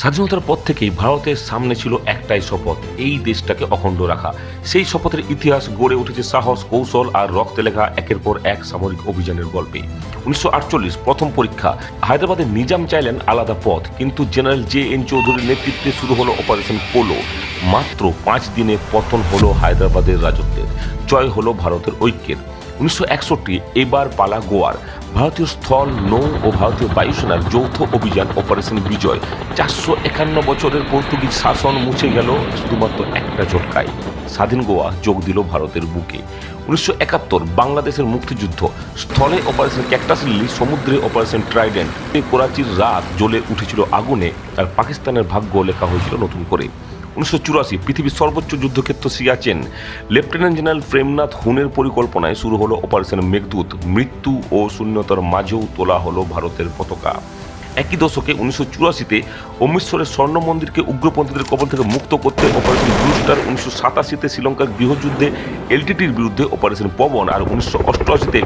স্বাধীনতার পর থেকেই ভারতের সামনে ছিল একটাই শপথ, এই দেশটাকে অখণ্ড রাখা। সেই শপথের ইতিহাস গড়ে উঠেছে সাহস, কৌশল আর রক্তে লেখা একের পর এক সামরিক অভিযানের গল্পে। উনিশশো আটচল্লিশ প্রথম পরীক্ষা হায়দ্রাবাদের নিজাম চাইলেন আলাদা পথ, কিন্তু জেনারেল জে এন চৌধুরীর নেতৃত্বে শুরু হলো অপারেশন পোলো। মাত্র পাঁচ দিনে পতন হলো হায়দ্রাবাদের রাজত্বের, জয় হলো ভারতের ঐক্যের। উনিশশো একষট্টি এবার পালা গোয়ার। ভারতীয় স্থল, নৌ ও ভারতীয় বায়ুসেনার যৌথ অভিযান অপারেশন বিজয়। চারশো একান্ন বছরের পর্তুগিজ শাসন মুছে গেল শুধুমাত্র একটা ঝটকায়। স্বাধীন গোয়া যোগ দিল ভারতের বুকে। উনিশশো একাত্তর বাংলাদেশের মুক্তিযুদ্ধ। স্থলে অপারেশন ক্যাকটাস লিলি, সমুদ্রে অপারেশন ট্রাইডেন্ট। করাচির রাত জ্বলে উঠেছিল আগুনে। আর পাকিস্তানের ভাগ্য লেখা হয়েছিল নতুন করে। উনিশশো চুরাশি পৃথিবীর সর্বোচ্চ যুদ্ধক্ষেত্র সিয়াচেন লেফটেন্যান্ট জেনারেল প্রেমনাথ হুনের পরিকল্পনায় শুরু হলো অপারেশন মেঘদূত, মৃত্যু ও শূন্যতার মাঝেও তোলা হলো ভারতের পতাকা। একই দশকে উনিশশো চুরাশিতে অমৃতসরের স্বর্ণ মন্দিরকে উগ্রপন্থীদের কবল থেকে মুক্ত করতে অপারেশন ব্লুস্টার উনিশশো সাতাশিতে শ্রীলঙ্কার গৃহযুদ্ধে এলটিটির বিরুদ্ধে অপারেশন পবন আর উনিশশো অষ্টআশিতে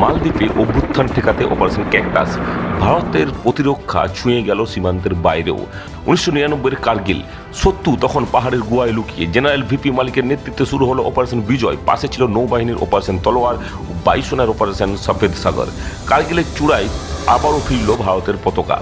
মালদ্বীপে অভ্যুত্থান ঠেকাতে অপারেশন ক্যাকটাস। ভারতের প্রতিরক্ষা ছুঁয়ে গেল সীমান্তের বাইরেও। উনিশশো নিরানব্বইয়ের কার্গিল সত্যু তখন পাহাড়ের গুয়ায় লুকিয়ে। জেনারেল ভিপি মালিকের নেতৃত্বে শুরু হলো অপারেশন বিজয়। পাশে ছিল নৌবাহিনীর অপারেশন তলোয়ার ও বায়ুসেনার অপারেশন সফেদ সাগর। কার্গিলের চূড়ায় আবারও ফিরল ভারতের পতাকা।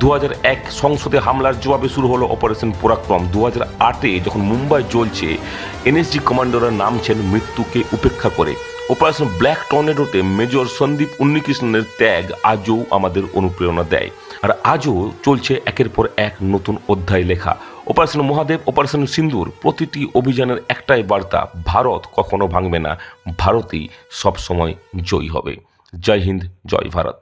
দু এক সংসদে হামলার জবাবে শুরু হলো অপারেশন পরাক্রম। দু হাজার আটে যখন মুম্বাই চলছে এনএসজি কমান্ডোরা নামছেন মৃত্যুকে উপেক্ষা করে। অপারেশন ব্ল্যাক টর্নেডোতে মেজর সন্দীপ উন্নিকৃষ্ণনের ত্যাগ আজও আমাদের অনুপ্রেরণা দেয়। আর আজও চলছে একের পর এক নতুন অধ্যায় লেখা। অপারেশন মহাদেব, অপারেশন সিন্দুর, প্রতিটি অভিযানের একটাই বার্তা, ভারত কখনো ভাঙবে না, ভারতই সবসময় জয়ী হবে। জয় হিন্দ, জয় ভারত।